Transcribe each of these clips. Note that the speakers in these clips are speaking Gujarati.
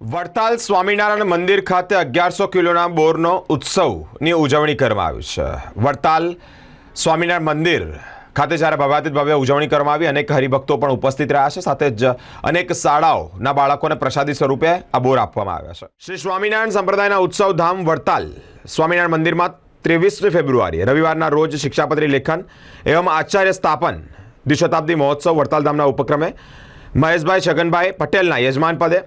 વડતાલ સ્વામિનારાયણ મંદિર ખાતે અગિયારસો કિલોના બોરનો ઉત્સવની ઉજવણી કરવામાં આવી છે. વડતાલ સ્વામિનારાયણ મંદિર ખાતે જ્યારે ભવ્યાતીત ભવ્ય ઉજવણી કરવામાં આવી, અનેક હરિભક્તો પણ ઉપસ્થિત રહ્યા છે. સાથે જ અનેક શાળાઓના બાળકોને પ્રસાદી સ્વરૂપે આ બોર આપવામાં આવ્યા છે. શ્રી સ્વામિનારાયણ સંપ્રદાયના ઉત્સવ ધામ વડતાલ સ્વામિનારાયણ મંદિરમાં ત્રેવીસમી ફેબ્રુઆરીએ, રવિવારના રોજ શિક્ષાપત્રી લેખન એવમ આચાર્ય સ્થાપન દ્વિશતાબ્દી મહોત્સવ વડતાલ ધામના ઉપક્રમે મહેશભાઈ છગનભાઈ પટેલના યજમાન પદે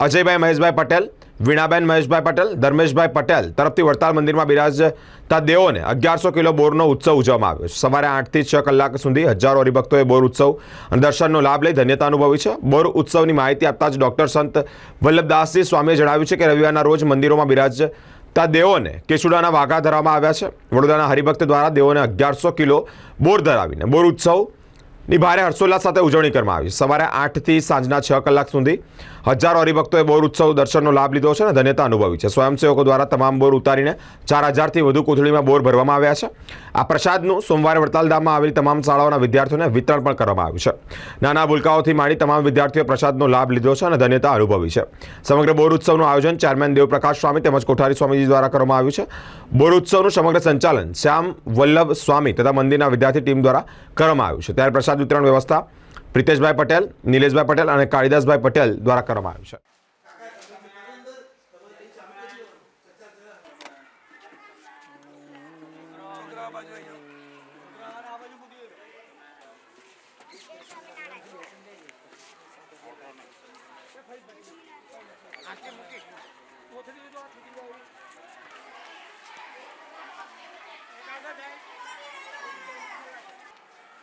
અજયભાઈ મહેશભાઈ પટેલ, વીણાબેન મહેશભાઈ પટેલ, ધર્મેશભાઈ પટેલ તરફથી વડતાલ મંદિરમાં બિરાજતા દેવોને અગિયારસો કિલો બોરનો ઉત્સવ ઉજવવામાં આવ્યો છે. સવારે આઠથી છ કલાક સુધી હજારો હરિભક્તોએ બોર ઉત્સવ અને દર્શનનો લાભ લઈ ધન્યતા અનુભવી છે. બોર ઉત્સવની માહિતી આપતા જ ડોક્ટર સંત વલ્લભદાસજી સ્વામીએ જણાવ્યું છે કે રવિવારના રોજ મંદિરોમાં બિરાજતા દેવોને કેસુડાના વાઘા ધરવામાં આવ્યા છે. વડોદરાના હરિભક્ત દ્વારા દેવોને અગિયારસો કિલો બોર ધરાવીને બોર ઉત્સવ ની ભારે હર્ષોલ્લાસ સાથે ઉજવણી કરવામાં આવી. સવારે આઠથી સાંજના છ કલાક સુધી હજારો હરિભક્તોએ બોર ઉત્સવ દર્શનનો લાભ લીધો છે અને ધન્યતા અનુભવી છે. સ્વયંસેવકો દ્વારા તમામ બોર ઉતારીને ચાર હજારથી વધુ કોથળીમાં બોર ભરવામાં આવ્યા છે. આ પ્રસાદનું સોમવારે વડતાલ ધામમાં આવેલી તમામ શાળાઓના વિદ્યાર્થીઓને વિતરણ પણ કરવામાં આવ્યું છે. નાના ભૂલકાઓથી માંડી તમામ વિદ્યાર્થીઓએ પ્રસાદનો લાભ લીધો છે અને ધન્યતા અનુભવી છે. સમગ્ર બોર ઉત્સવનું આયોજન ચેરમેન દેવપ્રકાશ સ્વામી તેમજ કોઠારી સ્વામીજી દ્વારા કરવામાં આવ્યું છે. બોર ઉત્સવનું સમગ્ર સંચાલન શ્યામ વલ્લભ સ્વામી તથા મંદિરના વિદ્યાર્થી ટીમ દ્વારા કરવામાં આવ્યું છે. ત્યારે પ્રસાદ પ્રસાદ વિતરણ વ્યવસ્થા પ્રિતેશભાઈ પટેલ, નિલેશભાઈ પટેલ અને કાળિદાસભાઈ પટેલ દ્વારા કરવામાં આવ્યું છે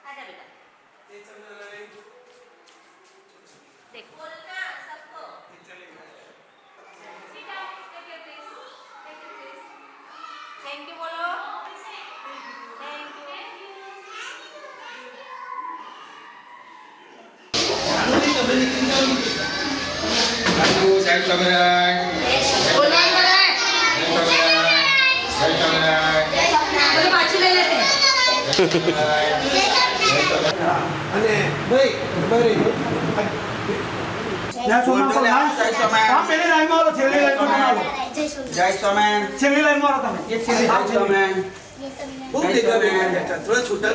Ada betul. देखो बोलना सबको थैंक यू बोलो thank you Thank you, thank you, thank you. Hãy subscribe cho kênh Ghiền Mì Gõ Để không bỏ lỡ những video hấp dẫn પેલી લાઈનમાં આવો છેલ્લી લાઈનમાં આવો. જય સ્વામિનારાયણ છેલ્લી લાઈનમાં આવો તમે. એક છેલ્લી ભેગા બેઠા. થોડા છૂટા